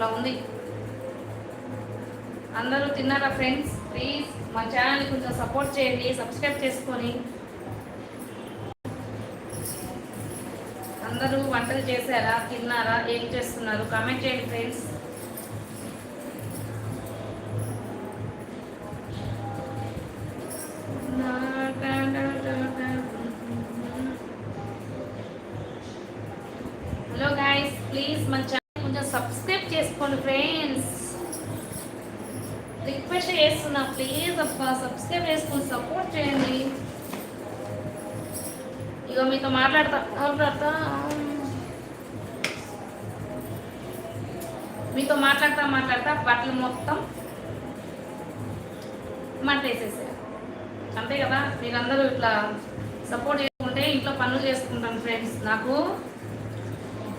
అట్లా ఉంది. అందరూ తిన్నారా ఫ్రెండ్స్? ప్లీజ్ మా ఛానల్ని కొంచెం సపోర్ట్ చేయండి సబ్స్క్రైబ్ చేసుకొని. అందరూ వంటలు చేశారా? తిన్నారా? ఏం చేస్తున్నారు? కామెంట్ చేయండి ఫ్రెండ్స్. చేసుకోండి ఫ్రెండ్స్ రిక్వెస్ట్ చేస్తున్నా ప్లీజ్ అబ్బా సబ్స్క్రైబ్ చేసుకొని సపోర్ట్ చేయండి. ఇక మీతో మాట్లాడతా మాట్లాడతా మీతో మాట్లాడతా మాట్లాడతా బట్టలు మొత్తం మంట అంతే కదా మీరందరూ ఇట్లా సపోర్ట్ చేసుకుంటే ఇంట్లో పనులు చేసుకుంటాను ఫ్రెండ్స్ నాకు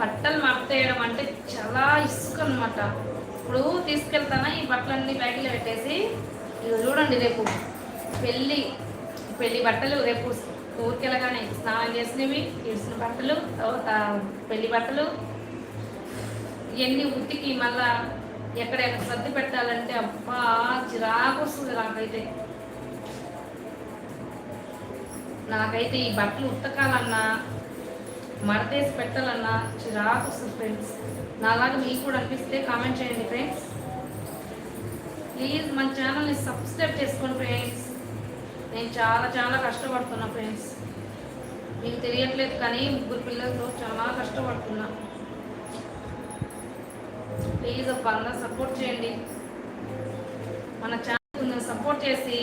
బట్టలు మడతేయడం అంటే చాలా ఇసుక అనమాట ఇప్పుడు తీసుకెళ్తానా ఈ బట్టలన్నీ బ్యాగ్లో పెట్టేసి ఇక చూడండి రేపు పెళ్ళి పెళ్ళి బట్టలు రేపు ఊరికెళ్ళగానే స్నానం చేసినవి ఇడిసిన బట్టలు తర్వాత పెళ్ళి బట్టలు. ఇవన్నీ ఉతికి మళ్ళా ఎక్కడెక్కడ సర్ది పెట్టాలంటే అబ్బా చిరాకు వస్తుంది నాకైతే. నాకైతే ఈ బట్టలు ఉతకాలన్నా మరదేసి పెట్టాలన్నా చిరాకు వస్తుంది ఫ్రెండ్స్ నాలాగా మీకు కూడా అనిపిస్తే కామెంట్ చేయండి ఫ్రెండ్స్ ప్లీజ్ మన ఛానల్ని సబ్స్క్రైబ్ చేసుకోండి ఫ్రెండ్స్ నేను చాలా చాలా కష్టపడుతున్నా ఫ్రెండ్స్ మీకు తెలియట్లేదు కానీ ముగ్గురు పిల్లలతో చాలా కష్టపడుతున్నా. ప్లీజ్ ఒక అందరూ సపోర్ట్ చేయండి. మన ఛానల్ కొంచెం సపోర్ట్ చేసి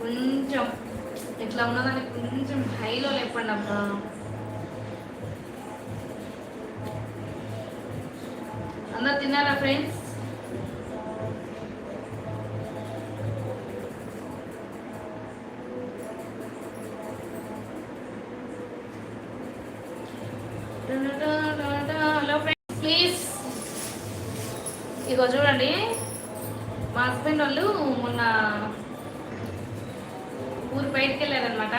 కొంచెం ఇట్లా ఉన్నదానికి కొంచెం హైలో లేపండి అబ్బా. తిన్నారా ఫ్రెండ్స్ హలో ఫ్రెండ్స్ ప్లీజ్ ఇగో చూడండి. మా హస్బెండ్ వాళ్ళు మొన్న ఊరు బయటికి వెళ్ళారనమాట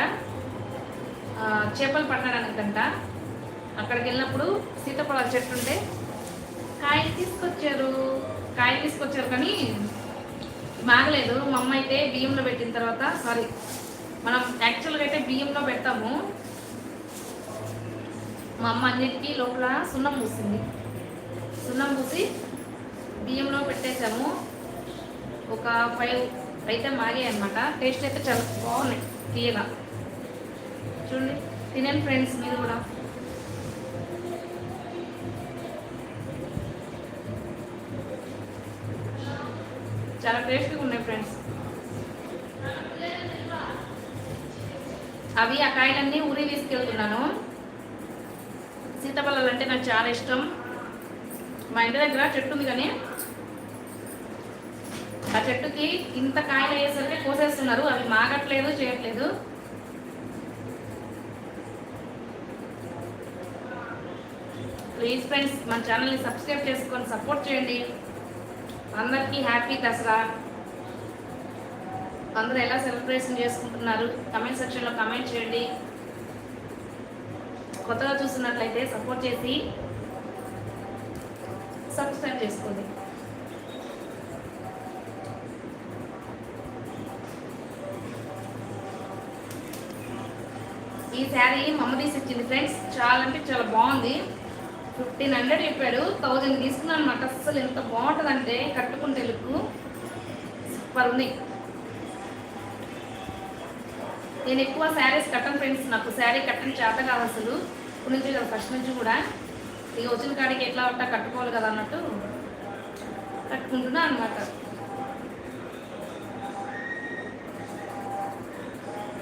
చేపలు పట్టడానికంట అక్కడికి వెళ్ళినప్పుడు సీతాఫలాల చెట్టు ఉంటే కాయలు తీసుకొచ్చారు. కాయలు తీసుకొచ్చారు కానీ బాగలేదు మా అమ్మ అయితే బియ్యంలో పెట్టిన తర్వాత సారీ మనం యాక్చువల్గా అయితే బియ్యంలో పెడతాము. మా అమ్మ అన్నిటికీ లోపల సున్నం పూసింది సున్నం పూసి బియ్యంలో పెట్టేసాము. ఒక ఫైవ్ అయితే మాగాయి అనమాట టేస్ట్ అయితే చాలా బాగున్నాయి తీయగా. చూడండి తినండి ఫ్రెండ్స్ మీరు కూడా. చాలా టేస్ట్గా ఉన్నాయి ఫ్రెండ్స్ అవి ఆ కాయలన్నీ ఊరి తీసుకెళ్తున్నాను. సీతాఫలాలు అంటే నాకు చాలా ఇష్టం. మా ఇంటి దగ్గర చెట్టు ఉంది కానీ ఆ చెట్టుకి ఇంత కాయలు అయ్యేసరికి కోసేస్తున్నారు. అవి మాగట్లేదు చేయట్లేదు. ప్లీజ్ ఫ్రెండ్స్ మన ఛానల్ని సబ్స్క్రైబ్ చేసుకొని సపోర్ట్ చేయండి. అందరికీ హ్యాపీ దసరా. అందరూ ఎలా సెలబ్రేషన్ చేసుకుంటున్నారు? కమెంట్ సెక్షన్లో కమెంట్ చేయండి. కొత్తగా చూస్తున్నట్లయితే సపోర్ట్ చేసి సబ్స్క్రైబ్ చేసుకోండి. ఈ శారీ మమ్మ తీసి ఇచ్చింది ఫ్రెండ్స్. చాలా అంటే చాలా బాగుంది. ఫిఫ్టీన్ హండ్రెడ్ చెప్పాడు. థౌజండ్ తీసుకున్నాను అనమాట అస్సలు ఎంత బాగుంటుందంటే కట్టుకుంటే లుక్ సూపర్ ఉంది నేను ఎక్కువ శారీస్ కట్టను ఫ్రెండ్స్. నాకు శారీ కట్టని చేత కాదు అసలు. ఇప్పుడు నుంచి కదా ఫస్ట్ నుంచి కూడా. ఇక వచ్చిన కాడికి ఎట్లా ఉంటా కట్టుకోవాలి కదా అన్నట్టు కట్టుకుంటున్నా అనమాట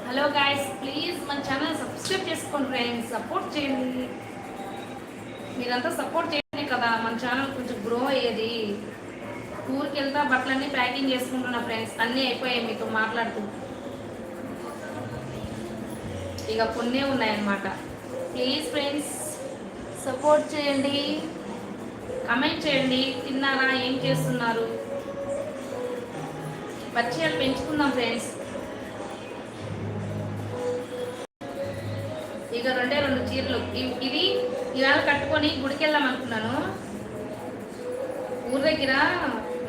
హలో గాయస్ ప్లీజ్ మన ఛానల్ సబ్స్క్రైబ్ చేసుకోండి ఫ్రెండ్స్ సపోర్ట్ చేయండి. మీరంతా సపోర్ట్ చేయండి కదా. మన ఛానల్ కొంచెం గ్రో అయ్యేది. ఊరికి వెళ్తా బట్టలన్నీ ప్యాకింగ్ చేసుకుంటున్నా ఫ్రెండ్స్ అన్నీ అయిపోయాయి మీతో మాట్లాడుతూ. ఇక కొన్ని ఉన్నాయన్నమాట. ప్లీజ్ ఫ్రెండ్స్ సపోర్ట్ చేయండి. కమెంట్ చేయండి. తిన్నారా? ఏం చేస్తున్నారు? పరిచయాలు పెంచుకుందాం ఫ్రెండ్స్ ఇక రెండే రెండు చీరలు. ఇవి ఇవి ఇవాళ కట్టుకొని గుడికి వెళ్దాం అనుకున్నాను. ఊరి దగ్గర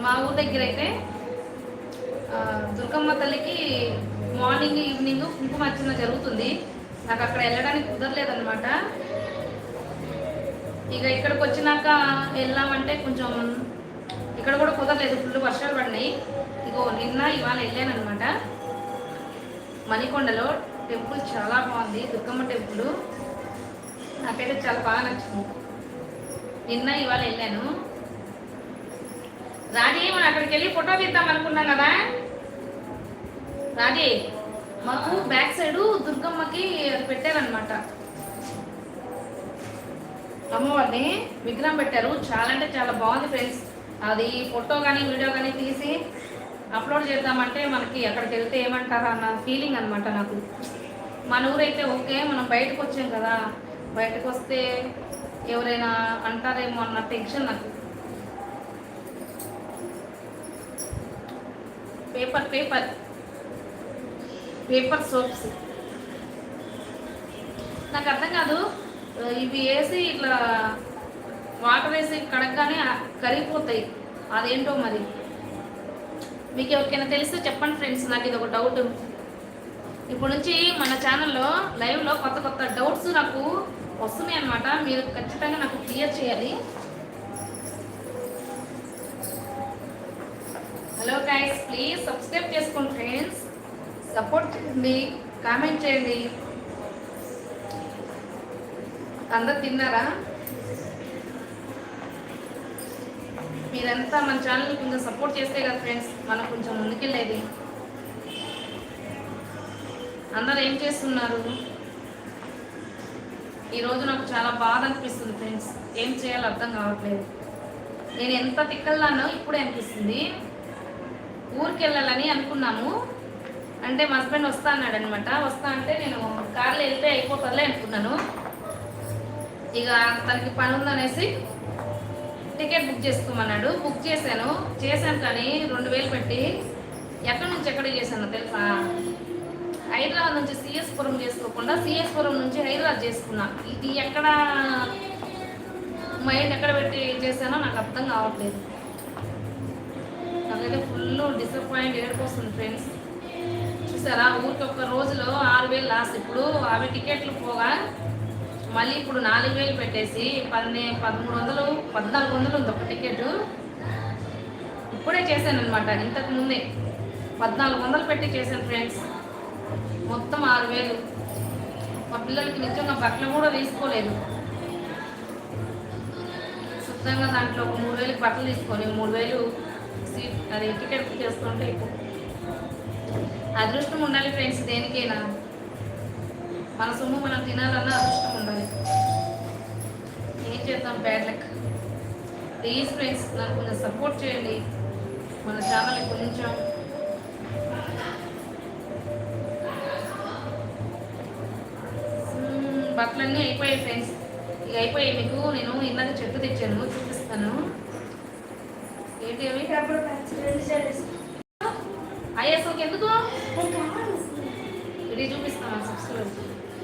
మా ఊరి దగ్గర అయితే దుర్గమ్మ తల్లికి మార్నింగ్ ఈవినింగ్ కుంకుమ అర్చన జరుగుతుంది. నాకు అక్కడ వెళ్ళడానికి కుదరలేదన్నమాట. ఇక ఇక్కడికి వచ్చినాక వెళ్ళామంటే కొంచెం ఇక్కడ కూడా కుదరలేదు ఫుల్ వర్షాలు పడినాయి. ఇగో నిన్న ఇవాళ వెళ్ళాను అనమాట మణికొండలో టెంపుల్ చాలా బాగుంది దుర్గమ్మ టెంపుల్. నాకైతే చాలా బాగా నచ్చింది. నిన్న ఇవాళ వెళ్ళాను. రాజీ మనం అక్కడికి వెళ్ళి ఫోటో తీద్దాం అనుకున్నాం కదా? రాజీ మాకు బ్యాక్ సైడ్ దుర్గమ్మకి పెట్టారనమాట అమ్మవారిని విగ్రహం పెట్టారు. చాలా అంటే చాలా బాగుంది ఫ్రెండ్స్ అది ఫోటో కానీ వీడియో కానీ తీసి అప్లోడ్ చేద్దామంటే మనకి అక్కడికి వెళ్తే ఏమంటారా అన్న ఫీలింగ్ అనమాట నాకు. మన ఊరైతే ఓకే మనం బయటకు వచ్చాం కదా. బయటకు వస్తే ఎవరైనా అంటారేమో అన్న టెన్షన్ నాకు. Paper paper. Paper soaps. నాకు అర్థం కాదు ఇవి వేసి ఇట్లా వాటర్ వేసి కడగగానే కరిగిపోతాయి. అదేంటో మరి? మీకు ఎవరికైనా తెలిస్తే చెప్పండి ఫ్రెండ్స్ నాకు ఇది ఒక డౌట్. ఇప్పుడు నుంచి మన ఛానల్లో లైవ్లో కొత్త కొత్త డౌట్స్ నాకు వస్తున్నాయి అనమాట మీరు ఖచ్చితంగా నాకు క్లియర్ చేయాలి. హలో గైస్ ప్లీజ్ సబ్స్క్రైబ్ చేసుకోండి ఫ్రెండ్స్ సపోర్ట్ చేయండి కామెంట్ చేయండి. అందరు తిన్నారా? మీరంతా మన ఛానల్ని కొంచెం సపోర్ట్ చేస్తే కదా ఫ్రెండ్స్ మనం కొంచెం ముందుకెళ్ళేది. అందరు ఏం చేస్తున్నారు? ఈరోజు నాకు చాలా బాధ అనిపిస్తుంది ఫ్రెండ్స్ ఏం చేయాలో అర్థం కావట్లేదు. నేను ఎంత తిక్కల్లానో ఇప్పుడే అనిపిస్తుంది. ఊరికి వెళ్ళాలని అనుకున్నాము అంటే మా హస్బెండ్ వస్తా అన్నాడు అనమాట వస్తా అంటే నేను కార్లో వెళ్తే అయిపోతుందిలే అనుకున్నాను. ఇక తనకి పని ఉందనేసి టికెట్ బుక్ చేసుకోమన్నాడు. బుక్ చేశాను. చేశాను కానీ రెండు వేలు పెట్టి ఎక్కడి నుంచి ఎక్కడికి చేశాను తెలుసా? హైదరాబాద్ నుంచి సిఎస్పురం చేసుకోకుండా సిఎస్పురం నుంచి హైదరాబాద్ చేసుకున్నా. ఇది ఎక్కడ మైండ్ ఎక్కడ పెట్టి చేశానో నాకు అర్థం కావట్లేదు. నాకైతే ఫుల్ డిసప్పాయింట్ ఏడిపోతుంది ఫ్రెండ్స్ చూసారా ఊరికి ఒక్క రోజులో ఆరు వేలు లాస్ట్ ఇప్పుడు అవి టికెట్లు పోగా మళ్ళీ ఇప్పుడు నాలుగు వేలు పెట్టేసి పన్నె పదమూడు వందలు పద్నాలుగు వందలు ఉంది ఒక టికెట్. ఇప్పుడే చేశాను అనమాట ఇంతకు ముందే. పద్నాలుగు వందలు పెట్టి చేశాను ఫ్రెండ్స్ మొత్తం ఆరు వేలు. మా పిల్లలకి నిజంగా బట్టలు కూడా తీసుకోలేదు. శుద్ధంగా దాంట్లో ఒక మూడు వేలు బట్టలు తీసుకొని మూడు వేలు సీట్ అది టికెట్ బుక్ చేసుకుంటే అదృష్టం ఉండాలి ఫ్రెండ్స్ దేనికైనా. మన సొమ్ము మనం తినాలన్నా అదృష్టం ఉండాలి. ఏం చేద్దాం? Bad luck. ప్లీజ్ ఫ్రెండ్స్ నాకు కొంచెం సపోర్ట్ చేయండి. మన ఛానల్ కొంచెం బట్టలన్నీ అయిపోయాయి ఫ్రెండ్స్. ఇక అయిపోయాయి. మీకు నేను ఇందాక చెట్టు తెచ్చాను. చూపిస్తాను. ఏంటి అవి? రబ్బర్ బ్యాండ్స్ ఎందుకు? ఇది చూపిస్తాను సబ్స్క్రైబ్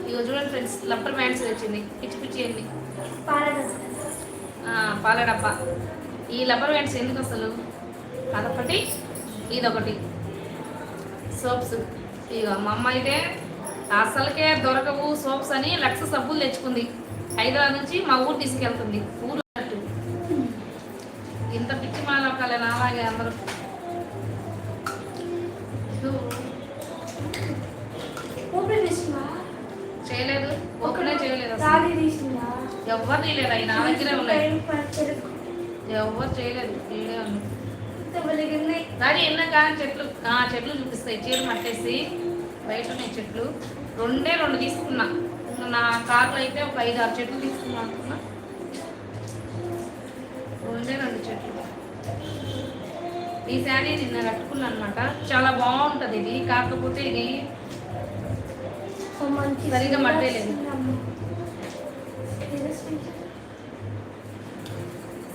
ఇక చూడండి ఫ్రెండ్స్ లబ్బర్ మ్యాండ్స్ వచ్చింది పిచ్చి పిచ్చి అండి పాల డబ్బా. ఈ లబ్బర్ బ్యాండ్స్ ఎందుకు అసలు? అదొకటి ఇదొకటి. సోప్స్. ఇక మా అమ్మ అయితే అసలుకే దొరకవు సోప్స్ అని లక్ష సబ్బులు తెచ్చుకుంది. హైదరాబాద్ నుంచి మా ఊరు తీసుకెళ్తుంది. ఊరు ఇంత పిచ్చి మాలకాలే నాలాగే అందరూ. చేయలేదు ఓపెనే చేయలేదు. ఎవరు తీయలేదు. అవి నా దగ్గరే ఉన్నాయి. ఎవరు చేయలేదు. ఉంది ఉన్నాయి? రాజు ఎన్నాక? చెట్లు. ఆ, చెట్లు చూపిస్తాయి. చీర మట్టేసి. బయట ఉన్నాయి చెట్లు. రెండే రెండు తీసుకున్నా. నా కార్లో అయితే ఒక ఐదు ఆరు చెట్లు తీసుకున్నా అనుకున్నా. రెండే రెండు చెట్లు. ఈ శారీ నిన్న కట్టుకున్నా అనమాట చాలా బాగుంటుంది ఇది. కాకపోతే ఇది మంచి సరిగ్గా మట్టేలేదు.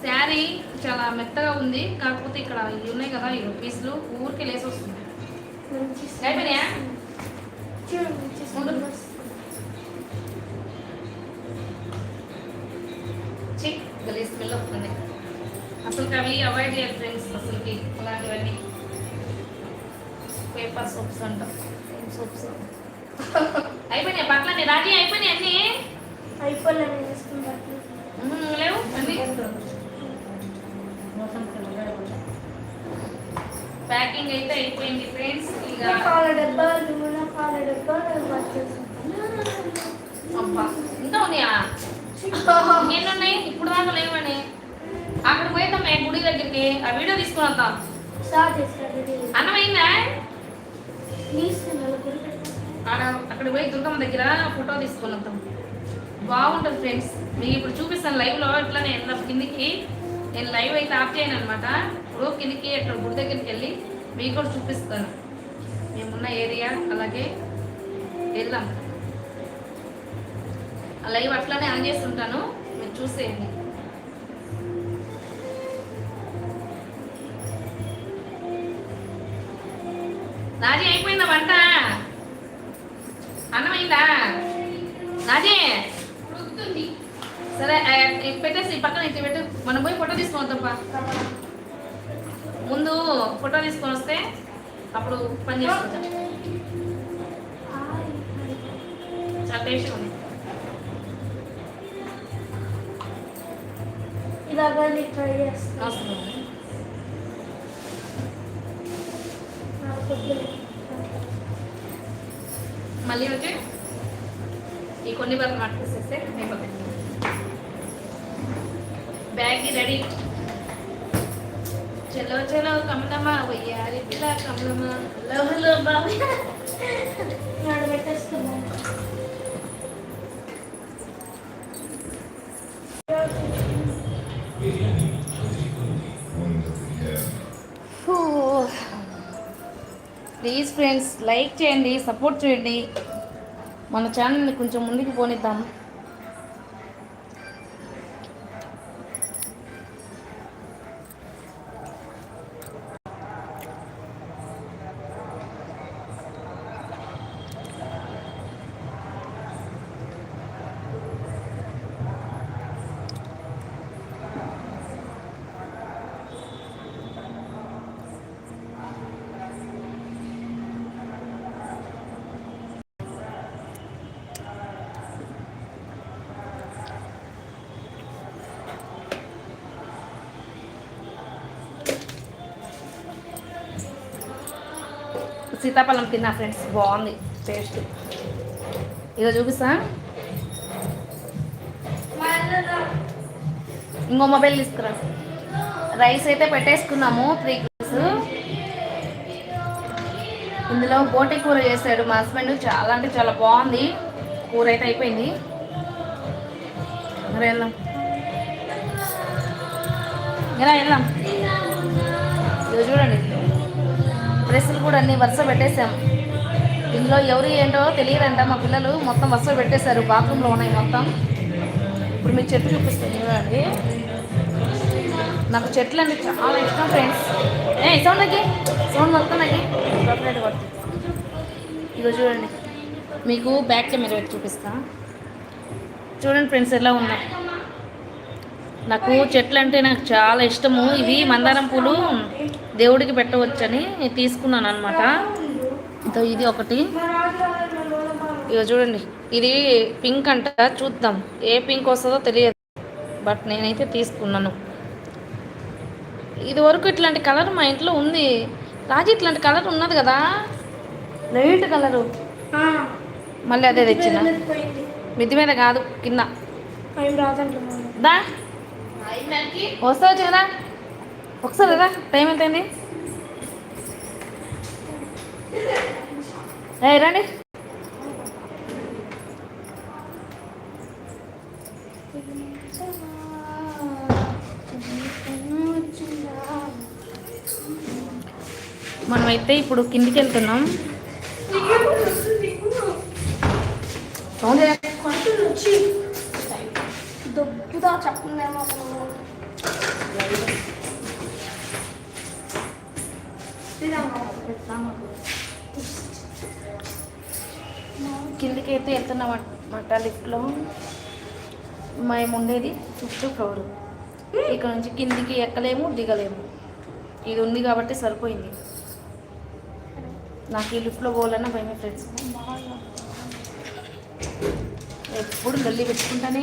శారీ చాలా మెత్తగా ఉంది. కాకపోతే ఇక్కడ ఇవి ఉన్నాయి కదా ఈ పీసులు ఊరికి లేసి వస్తుంది అయిపోయినాయా? గలీజ్ స్మెల్ వస్తుంది అసలు అవి అవాయిడ్ చేయాలి ఫ్రెండ్స్ అసలుకి అలాంటివన్నీ పేపర్ సోప్స్ అంట. సోప్స్ అయిపోయినాయి బట్టలన్నీ రాజీ అయిపోయినాయి అన్నీ. అయిపోలేదు లేవు అన్నీ. ప్యాకింగ్ అయితే అయిపోయింది ఫ్రెండ్స్ ఇక పాల డబ్బా నూనె పాల డబ్బా అబ్బా ఇంకా ఉన్నాయా ఎన్ని ఉన్నాయి ఇప్పుడు దాకా లేవని. అక్కడ పోయిద్దాం మేము గుడి దగ్గరికి. ఆ వీడియో తీసుకుని వద్దాం. స్టార్ట్ చేస్తాను అన్నం అయిందా ప్లీజ్ నలుగురు ఆడ అక్కడ పోయి దుర్గమ్మ దగ్గర ఫోటో తీసుకొని వద్దాం. బాగుంటుంది ఫ్రెండ్స్ మీకు ఇప్పుడు చూపిస్తాను లైవ్లో ఇట్లా నేను కిందికి. నేను లైవ్ అయితే ఆఫ్ చేయను అనమాట ఇప్పుడు కిందికి అక్కడ గుడి దగ్గరికి వెళ్ళి మీకు కూడా చూపిస్తాను. మేమున్న ఏరియా అలాగే వెళ్దాం. లైవ్ అట్లానే ఆన్ చేస్తుంటాను మీరు చూసేయండి. నాజీ అయిపోయిందా వంట? అన్నమైందా? నాజీ! సరే పెట్టేసి ఈ పక్కన ఇటు పెట్టు. మనం పోయి ఫోటో తీసుకొని వద్దాంపా ముందు ఫోటో తీసుకొని వస్తే అప్పుడు పని చేసుకుంటాం. చాలా టేస్ట్గా ఉంది. ట్రై చేస్తాను. మళ్ళీ వచ్చి ఈ కొన్ని బర్రెలు మట్టుకొస్తే బ్యాగ్ రెడీ. చలో చలో కమలమ్మ వయ్యారి పిల్ల కమలమ్మ హలో హలో బాబు నాడు ప్లీజ్ ఫ్రెండ్స్ లైక్ చేయండి సపోర్ట్ చేయండి. మన ఛానల్ని కొంచెం ముందుకు పోనిద్దాం. సీతాఫలం తిన్నా ఫ్రెండ్స్ బాగుంది టేస్ట్ ఇదో చూపిస్తా ఇంకో మొబైల్ తీసుకురా రైస్ అయితే పెట్టేసుకున్నాము. త్రీ కిలోస్ ఇందులో గోటి కూర చేశాడు మా హస్బెండ్. చాలా అంటే చాలా బాగుంది. కూర అయితే అయిపోయింది. మరి వెళ్దాం. ఇలా వెళ్దాం? ఇది చూడండి. డ్రెస్సులు కూడా అన్ని వరుస పెట్టేశాం. ఇందులో ఎవరు ఏంటో తెలియదంట. మా పిల్లలు మొత్తం వరుస పెట్టేశారు. బాత్రూంలో ఉన్నాయి మొత్తం. ఇప్పుడు మీకు చెట్లు చూపిస్తాను. చూడండి నాకు చెట్లు అంటే చాలా ఇష్టం ఫ్రెండ్స్. ఏ సౌండ్ నాకి సౌండ్ మొత్తం నాకు ఇదో చూడండి. మీకు బ్యాక్ కెమెరా పెట్టి చూపిస్తా. చూడండి ఫ్రెండ్స్ ఎలా ఉన్నా నాకు చెట్లు అంటే నాకు చాలా ఇష్టము. ఇవి మందారం పూలు. దేవుడికి పెట్టవచ్చని తీసుకున్నాను అనమాట ఇది ఒకటి. ఇక చూడండి. ఇది పింక్ అంట చూద్దాం. ఏ పింక్ వస్తుందో తెలియదు. బట్ నేనైతే తీసుకున్నాను. ఇది వరకు ఇట్లాంటి కలర్ మా ఇంట్లో ఉంది. రాజు ఇట్లాంటి కలర్ ఉన్నది కదా? లైట్ కలరు మళ్ళీ అదే తెచ్చిన. మిద్ది మీద కాదు కింద. దా. వస్తావు కదా ఒకసారి రా టైం ఎంతైంది? ఏ రండి. మనమైతే ఇప్పుడు కిందికి వెళ్తున్నాం అయితే వెళ్తున్నాం లిఫ్ట్లో మేము ఉండేది ఫిఫ్త్ ఫ్లోర్. ఇక్కడ నుంచి కిందికి ఎక్కలేము దిగలేము. ఇది ఉంది కాబట్టి సరిపోయింది. నాకు ఈ లిఫ్ట్లో పోవాలన్నా భయమే ఫ్రెండ్స్ ఎప్పుడు గల్లీ పెట్టుకుంటానే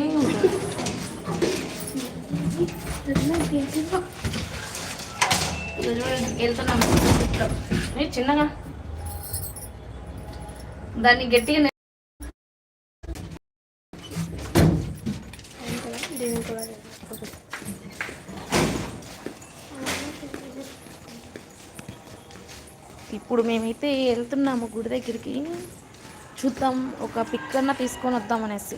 వెళ్తున్నాము వెళ్తున్నాం. ఏ, చిన్నగా. దాన్ని గట్టిగా నె- దీన్ని కూడా ఇప్పుడు మేమైతే వెళ్తున్నాము గుడి దగ్గరికి. చూద్దాం ఒక పిక్ అన్న తీసుకొని వద్దాం అనేసి.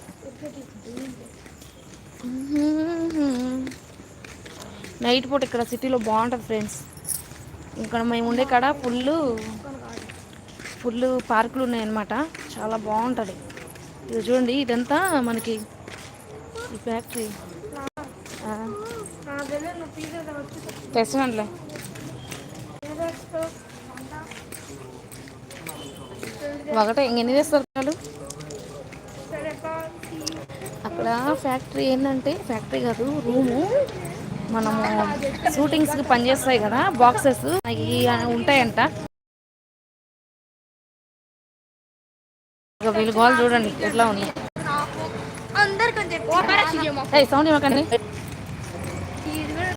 నైట్ పూట ఇక్కడ సిటీలో బాగుంటుంది ఫ్రెండ్స్. ఇక్కడ మేము ఉండే కాడ ఫుల్ ఫుల్ పార్కులు ఉన్నాయన్నమాట. చాలా బాగుంటుంది. ఇది చూడండి ఇదంతా మనకి ఈ ఫ్యాక్టరీ. నాదెಲ್ಲ ఒకటే ఇంకెన్ని తెస్తారు వాళ్ళు అక్కడ ఫ్యాక్టరీ ఏంటంటే ఫ్యాక్టరీ కాదు రూము. మనము షూటింగ్స్కి పనిచేస్తాయి కదా బాక్సెస్ అవి ఉంటాయంట. వీళ్ళు గోల్ చూడండి ఎట్లా ఉన్నాయి. సౌండ్ ఇవ్వకండి.